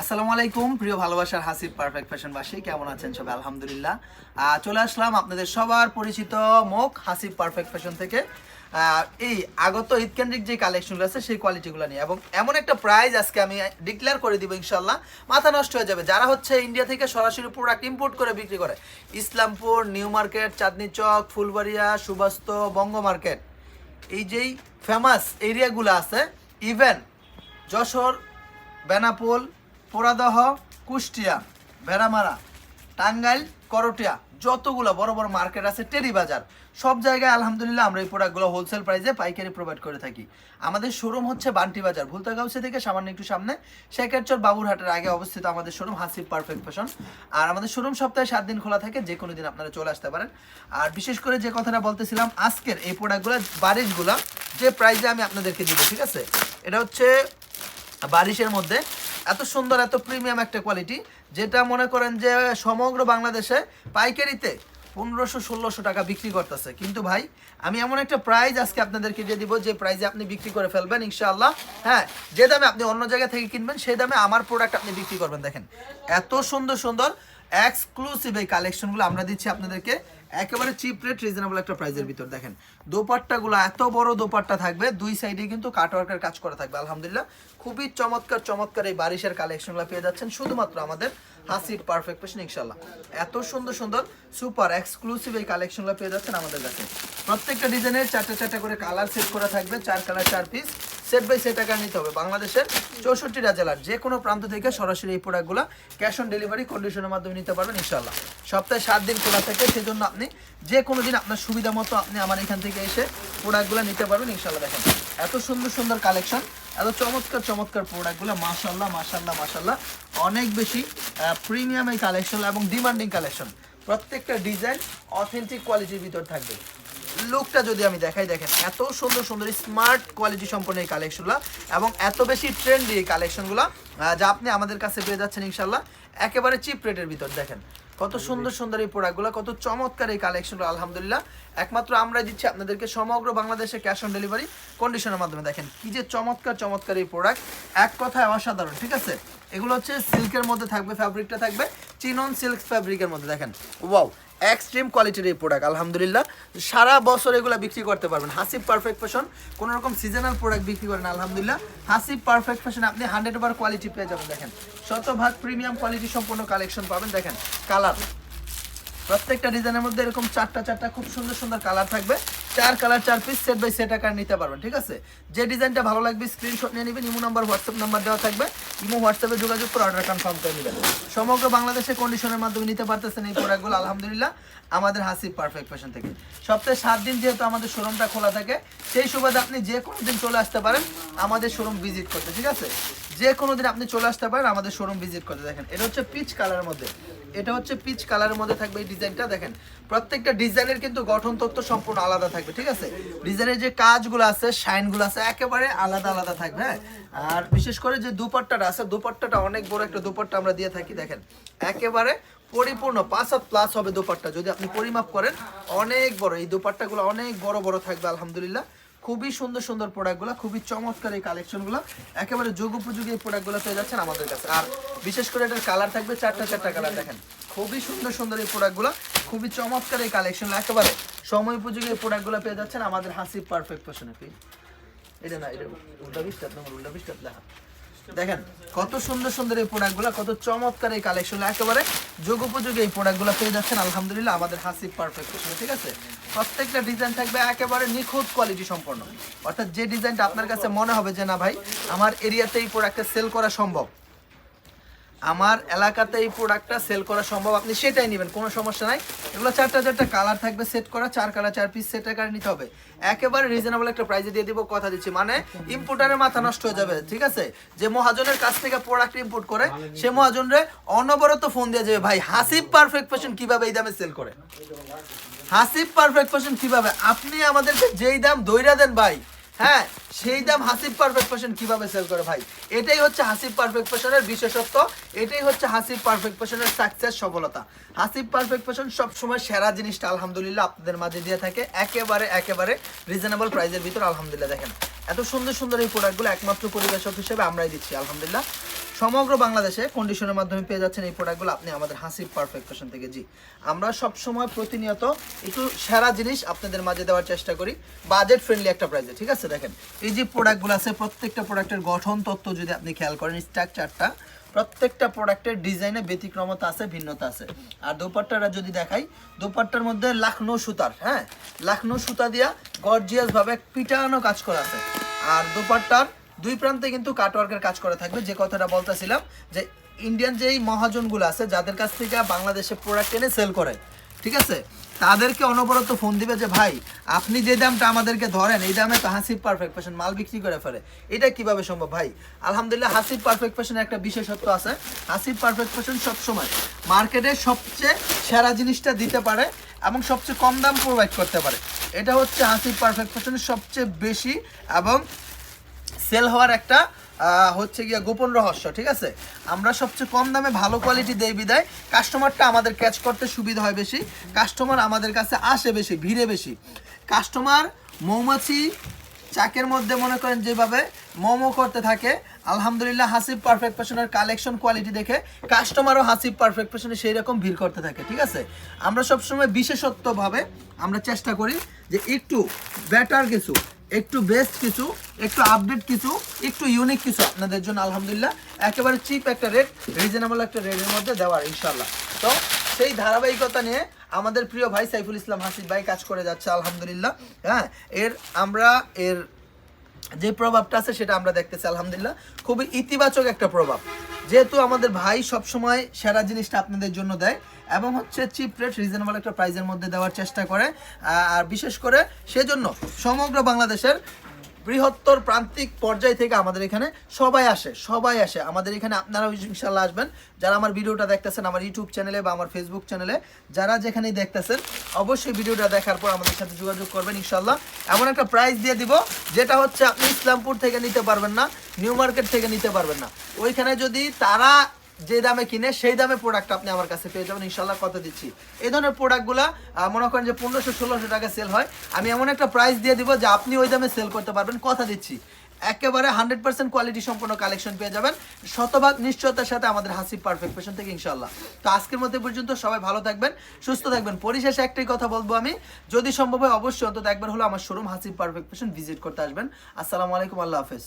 আসসালামু আলাইকুম, প্রিয় ভালোবাসার হাসিব পারফেক্ট ফ্যাশনবাসী কেমন আছেন সবাই? আলহামদুলিল্লাহ। চলে আসলাম আপনাদের সবার পরিচিত মুখ হাসিব পারফেক্ট ফ্যাশন থেকে। এই আগত ঈদ কেন্দ্রিক যে কালেকশনগুলো আছে, সেই কোয়ালিটিগুলো নিয়ে। এবং এমন একটা প্রাইজ আজকে আমি ডিক্লেয়ার করে দিব ইনশাল্লাহ মাথা নষ্ট হয়ে যাবে। যারা হচ্ছে ইন্ডিয়া থেকে সরাসরি প্রোডাক্ট ইম্পোর্ট করে বিক্রি করে, Islampur new market Chandni Chowk, Phulbaria, Subastu, Banga market এই যেই ফেমাস এরিয়াগুলো আছে ইভেন যশোর, বেনাপোল পোড়াদহ, কুষ্টিয়া, ভেড়ামারা, টাঙ্গাইল, করটিয়া, যতগুলো বড় বড় মার্কেট আছে টেরি বাজার, সব জায়গায় আলহামদুলিল্লাহ আমরা এই প্রোডাক্টগুলো হোলসেল প্রাইসে পাইকারি প্রোভাইড করে থাকি। আমাদের শোরুম হচ্ছে বান্টি বাজার ভুলতাগাউসি থেকে সামান্য একটু সামনে, শেখেরচর বাবুরহাটের আগে অবস্থিত আমাদের শোরুম হাসিব পারফেক্ট ফ্যাশন আর আমাদের শোরুম সপ্তাহে সাত দিন খোলা থাকে, যে কোনো দিন আপনারা চলে আসতে পারেন। আর বিশেষ করে যে কথাটা বলতেছিলাম, আজকের এই প্রোডাক্টগুলো, বারিশগুলো, যে প্রাইসে আমি আপনাদেরকে দিব, ঠিক আছে? এটা হচ্ছে বারিশের মধ্যে এত সুন্দর, এত প্রিমিয়াম একটা কোয়ালিটি যেটা মনে করেন যে সমগ্র বাংলাদেশে পাইকারিতে পনেরোশো, ষোলোশো টাকা বিক্রি করতেছে। কিন্তু ভাই, আমি এমন একটা প্রাইজ আজকে আপনাদেরকে দিয়ে দিব, যে প্রাইজে আপনি বিক্রি করে ফেলবেন, ইনশাআল্লাহ। হ্যাঁ যে দামে আপনি অন্য জায়গা থেকে কিনবেন, সেই দামে আমার প্রোডাক্ট আপনি বিক্রি করবেন, দেখেন। এত সুন্দর সুন্দর এক্সক্লুসিভ এই কালেকশনগুলো আমরা দিচ্ছি আপনাদেরকে। একেবারে চিপ রেট রিজনেবল একটা প্রাইজের ভিতর। দেখেন, দোপাট্টাগুলো এত বড় দোপাট্টা থাকবে, দুই সাইডে কিন্তু কাটওয়ার্কের কাজ করা থাকবে, আলহামদুলিল্লাহ। খুবই চমৎকার চমৎকার এই বারিশের কালেকশনগুলো পেয়ে যাচ্ছেন, শুধুমাত্র আমাদের হাসির পারফেক্ট পেশন ইনশাল্লাহ এত সুন্দর সুন্দর সুপার এক্সক্লুসিভ এই কালেকশনগুলো পেয়ে যাচ্ছেন আমাদের কাছে। প্রত্যেকটা ডিজাইনের চারটে চারটে করে কালার সেট করা থাকবে, চার কালার চার পিস সেট বাই সেট টাকা নিতে হবে। বাংলাদেশের চৌষট্টিটা জেলার যে কোনো প্রান্ত থেকে সরাসরি এই প্রোডাক্টগুলো ক্যাশ অন ডেলিভারি কন্ডিশনের মাধ্যমে নিতে পারবেন ইনশাল্লাহ সপ্তাহে সাত দিন খোলা থাকে, সেজন্য আপনি যে কোনো দিন আপনার সুবিধা মতো আপনি আমার এখান থেকে এসে প্রোডাক্টগুলো নিতে পারবেন ইনশাল্লাহ দেখেন। এত সুন্দর সুন্দর কালেকশন এত চমৎকার চমৎকার প্রোডাক্টগুলো মাশাল্লাহ মাশাল্লাহ মাশাল্লাহ অনেক বেশি প্রিমিয়াম এই কালেকশন এবং ডিমান্ডিং কালেকশন প্রত্যেকটা ডিজাইন অথেন্টিক কোয়ালিটির ভিতর থাকবে। লুকটা যদি আমি দেখাই দেখেন এত সুন্দর সুন্দর স্মার্ট কোয়ালিটি সম্পন্ন এই কালেকশনগুলো এবং এত বেশি ট্রেন্ডি এই কালেকশনগুলো যা আপনি আমাদের কাছে পেয়ে যাচ্ছেন ইনশাল্লাহ একেবারে চিপ রেটের ভিতর দেখেন। কত সুন্দর সুন্দর এই প্রোডাক্টগুলো কত চমৎকার এই কালেকশনগুলো আলহামদুলিল্লাহ। একমাত্র আমরা দিচ্ছি আপনাদেরকে সমগ্র বাংলাদেশে ক্যাশ অন ডেলিভারি কন্ডিশনের মাধ্যমে দেখেন কি যে চমৎকার চমৎকার এই প্রোডাক্ট এক কথায় অসাধারণ ঠিক আছে? এগুলো হচ্ছে সিল্কের মধ্যে থাকবে ফ্যাব্রিকটা থাকবে চিনন সিল্ক ফ্যাব্রিকের মধ্যে দেখেন। ওয়াও এক্সট্রিম কোয়ালিটির এই প্রোডাক্ট আলহামদুলিল্লাহ। সারা বছর এগুলো বিক্রি করতে পারবেন। হাসিব পারফেক্ট ফ্যাশন কোনো রকম সিজনাল প্রোডাক্ট বিক্রি করেন আলহামদুলিল্লাহ। হাসিব পারফেক্ট ফ্যাশন আপনি হান্ড্রেড ওভার কোয়ালিটি পেয়ে যাবেন, দেখেন। শতভাগ প্রিমিয়াম কোয়ালিটি সম্পূর্ণ কালেকশন পাবেন, দেখেন। কালার প্রত্যেকটা ডিজাইনের মধ্যে এরকম চারটা চারটা খুব সুন্দর সুন্দর কালার থাকবে। চার কালার চার পিস সেট বাই সেট আকার নিতে পারবেন, ঠিক আছে? যে ডিজাইনটা ভালো লাগবে স্ক্রিনশট নিয়ে নেবেন ইমো নাম্বার হোয়াটসঅ্যাপ নাম্বার দেওয়া থাকবে। ইমো হোয়াটসঅ্যাপে যোগাযোগ করে অর্ডার কনফার্ম করে নেবেন। সমগ্র বাংলাদেশে কন্ডিশনের মাধ্যমে নিতে পারতেছেন এই প্রোডাক্টগুলো আলহামদুলিল্লাহ, আমাদের হাসি পারফেক্ট ফ্যাশন থেকে। সপ্তাহে সাত দিন যেহেতু আমাদের শোরুমটা খোলা থাকে, সেই সুবাদে আপনি যে কোনো দিন চলে আসতে পারেন, আমাদের শোরুম ভিজিট করতে, ঠিক আছে? যে কোনো দিন আপনি চলে আসতে পারেন আমাদের শোরুম ভিজিট করতে। দেখেন, এটা হচ্ছে পিচ কালারের মধ্যে। এটা হচ্ছে পিচ কালারের মধ্যে থাকবে এই ডিজাইনটা দেখেন। প্রত্যেকটা ডিজাইনের কিন্তু গঠন তত্ত্ব সম্পূর্ণ আলাদা থাকবে, ঠিক আছে? ডিজাইনের যে কাজগুলো আছে শাইনগুলো আছে, একেবারে আলাদা আলাদা থাকবে হ্যাঁ? আর বিশেষ করে যে দুপাট্টাটা আছে, দুপাট্টাটা অনেক বড় একটা দুপাট্টা আমরা দিয়ে থাকি, দেখেন। একেবারে পরিপূর্ণ, পাঁচ হাত প্লাস হবে দুপাট্টা। যদি আপনি পরিমাপ করেন, অনেক বড়। এই দুপাট্টাগুলো অনেক বড় বড় থাকবে, আলহামদুলিল্লাহ। খুবই সুন্দর সুন্দর প্রোডাক্টগুলো খুবই চমৎকার এই কালেকশনগুলো একেবারে যোগ উপযোগী এই প্রোডাক্টগুলো পেয়ে যাচ্ছেন আমাদের কাছে। আর বিশেষ করে এটার কালার থাকবে চারটা চারটা কালার দেখেন। খুবই সুন্দর সুন্দর এই প্রোডাক্টগুলো খুবই চমৎকার এই কালেকশন একেবারে সময় উপযোগী এই প্রোডাক্টগুলো পেয়ে যাচ্ছেন আমাদের হাসি পারফেক্ট ফ্যাশনে এটা না এটা উল্টা নম্বর উল্টা বিস্তার লেখা দেখেন, কত সুন্দর সুন্দর এই প্রোডাক্টগুলো কত চমৎকার এই কালেকশন একেবারে যোগ উপযোগী এই প্রোডাক্টগুলো পেয়ে যাচ্ছেন। আলহামদুলিল্লাহ, আমাদের হাসি পারফেক্ট ঠিক আছে? প্রত্যেকটা ডিজাইন থাকবে একেবারে নিখুঁত কোয়ালিটি সম্পন্ন। অর্থাৎ যে ডিজাইনটা আপনার কাছে মনে হবে যে, না ভাই, আমার এরিয়াতে এই প্রোডাক্টটা সেল করা সম্ভব। আমার এলাকাতে এই প্রোডাক্টটা সেল করা সম্ভব। আপনি সেটাই নেবেন, কোনো সমস্যা নাই। এগুলো চারটা চারটা কালার থাকবে সেট করা, চার কালার চার পিস সেট আকারে নিতে হবে। একেবারে রিজনেবল একটা প্রাইসে দিয়ে দিব, কথা দিচ্ছি। মানে ইম্পোর্টারের মাথা নষ্ট হয়ে যাবে, ঠিক আছে? যে মহাজনের কাছ থেকে প্রোডাক্ট ইম্পোর্ট করে, সে মহাজনরে অনবরত ফোন দিয়ে যাবে, ভাই, হাসিব পারফেক্ট ফ্যাশন কীভাবে এই দামে সেল করে? হাসিব পারফেক্ট ফ্যাশন কীভাবে? আপনি আমাদেরকে যেই দাম দইরা দেন, ভাই হ্যাঁ সেই দাম হাসিব পারফেক্ট ফ্যাশন কীভাবে সেল করে ভাই? এটাই হচ্ছে হাসিব পারফেক্ট ফ্যাশনের বিশেষত্ব, এটাই হচ্ছে হাসিব পারফেক্ট ফ্যাশনের সাকসেস সফলতা। হাসিফ পারফেক্ট ফ্যাশন সবসময় সেরা জিনিসটা আলহামদুলিল্লাহ আপনাদের মাঝে দিয়ে থাকে। একেবারে একেবারে রিজনেবল প্রাইসের ভিতর, আলহামদুলিল্লাহ, দেখেন। এত সুন্দর সুন্দর এই প্রোডাক্টগুলো একমাত্র পরিবেশক হিসেবে আমরাই দিচ্ছি, আলহামদুলিল্লাহ। সমগ্র বাংলাদেশে কন্ডিশনের মাধ্যমে পেয়ে যাচ্ছেন এই প্রোডাক্টগুলো আপনি আমাদের হাসিব পারফেক্ট ফ্যাশন থেকে। জি, আমরা সব সময় প্রতিনিয়ত একটু সেরা জিনিস আপনাদের মাঝে দেওয়ার চেষ্টা করি বাজেট ফ্রেন্ডলি একটা প্রাইসে ঠিক আছে? দেখেন, এই যে প্রোডাক্টগুলো আছে, প্রত্যেকটা প্রোডাক্টের গঠন তত্ত্ব যদি আপনি খেয়াল করেন স্ট্রাকচারটা প্রত্যেকটা প্রোডাক্টের ডিজাইনে ব্যতিক্রমতা আছে, ভিন্নতা আছে। আর দোপাট্টাটা যদি দেখাই, দোপাট্টার মধ্যে লাখনৌ সুতার হ্যাঁ? লাখনৌ সুতা দিয়া গর্জিয়াস ভাবে পিটানো কাজ করা আছে। আর দোপাট্টার দুই প্রান্তে কিন্তু কাটওয়ার্কের কাজ করা থাকবে। যে কথাটা বলতেছিলাম যে ইন্ডিয়ান যেই মহাজনগুলো আছে, যাদের কাছ থেকে বাংলাদেশে প্রোডাক্ট এনে সেল করে, ঠিক আছে? তাদেরকে অনবরত ফোন দিবে যে, ভাই, আপনি যে দামটা আমাদেরকে ধরেন, এই দামে তো হাসিব পারফেক্ট ফ্যাশন মাল বিক্রি করে ফেলে। এটা কীভাবে সম্ভব, ভাই? আলহামদুলিল্লাহ হাসিব পারফেক্ট ফ্যাশনের একটা বিশেষত্ব আছে। হাসিব পারফেক্ট ফ্যাশন সবসময় মার্কেটে সবচেয়ে সেরা জিনিসটা দিতে পারে এবং সবচেয়ে কম দাম প্রোভাইড করতে পারে। এটা হচ্ছে হাসিব পারফেক্ট ফ্যাশনের সবচেয়ে বেশি এবং সেল হওয়ার একটা হচ্ছে গিয়া গোপন রহস্য, ঠিক আছে? আমরা সবচেয়ে কম দামে ভালো কোয়ালিটি দেই বিদায়। কাস্টমারটা আমাদের ক্যাচ করতে সুবিধা হয় বেশি। কাস্টমার আমাদের কাছে আসে বেশি, ভিড়ে বেশি। কাস্টমার মৌমাছি, চাকের মধ্যে মনে করেন যেভাবে মোমো করতে থাকে, আলহামদুলিল্লাহ হাসিব পারফেক্ট ফ্যাশনের কালেকশন কোয়ালিটি দেখে কাস্টমারও হাসিব পারফেক্ট ফ্যাশনে সেই রকম ভিড় করতে থাকে, ঠিক আছে? আমরা সবসময় বিশেষত্বভাবে আমরা চেষ্টা করি যে একটু বেটার কিছু একটু বেস্ট কিছু, একটু আপডেট কিছু, একটু ইউনিক কিছু আপনাদের জন্য, আলহামদুলিল্লাহ। একেবারে চিপ একটা রেট রিজনেবল একটা রেটের মধ্যে দেওয়ার ইনশাল্লাহ তো সেই ধারাবাহিকতা নিয়ে আমাদের প্রিয় ভাই সাইফুল ইসলাম হাসিব ভাই কাজ করে যাচ্ছে, আলহামদুলিল্লাহ। হ্যাঁ এর আমরা, এর যে প্রভাবটা আছে সেটা আমরা দেখতেছি, আলহামদুলিল্লাহ। খুবই ইতিবাচক একটা প্রভাব। যেহেতু আমাদের ভাই সবসময় সেরা জিনিসটা আপনাদের জন্য দেয় এবং হচ্ছে চিপ রেট রিজনেবল একটা প্রাইজের মধ্যে দেওয়ার চেষ্টা করে। আর বিশেষ করে সেজন্য সমগ্র বাংলাদেশের বৃহত্তর প্রান্তিক পর্যায় থেকে আমাদের এখানে সবাই আসে সবাই আসে। আমাদের এখানে আপনারাও ইনশাল্লাহ আসবেন। যারা আমার ভিডিওটা দেখতেছেন আমার ইউটিউব চ্যানেলে বা আমার ফেসবুক চ্যানেলে যারা যেখানেই দেখতেছেন, অবশ্যই ভিডিওটা দেখার পর আমাদের সাথে যোগাযোগ করবেন ইনশাল্লাহ এমন একটা প্রাইস দিয়ে দিব, যেটা হচ্ছে আপনি ইসলামপুর থেকে নিতে পারবেন না, নিউ মার্কেট থেকে নিতে পারবেন না। ওইখানে যদি তারা যে দামে কিনে সেই দামে প্রোডাক্ট আপনি আমার কাছে পেয়ে যাবেন। ইনশাল্লাহ কত দিচ্ছি? এই ধরনের প্রোডাক্টগুলো মনে করেন যে পনেরোশো, ষোলোশো টাকা সেল হয়। আমি এমন একটা প্রাইস দিয়ে দিব যে আপনি ওই দামে সেল করতে পারবেন। কথা দিচ্ছি। একেবারে হান্ড্রেড পার্সেন্ট কোয়ালিটি সম্পন্ন কালেকশন পেয়ে যাবেন। শতভাগ নিশ্চয়তার সাথে আমাদের হাসি পারফেক্ট পেশন থেকে ইনশাল্লাহ তো আজকের মধ্যে পর্যন্ত সবাই ভালো থাকবেন, সুস্থ থাকবেন। পরিশেষে একটাই কথা বলব আমি, যদি সম্ভব হয় অবশ্যই অন্তত একবার হলো আমার শোরুম হাসি পারফেক্ট পেশন ভিজিট করতে আসবেন। আসসালামু আলাইকুম, আল্লাহ হাফেজ।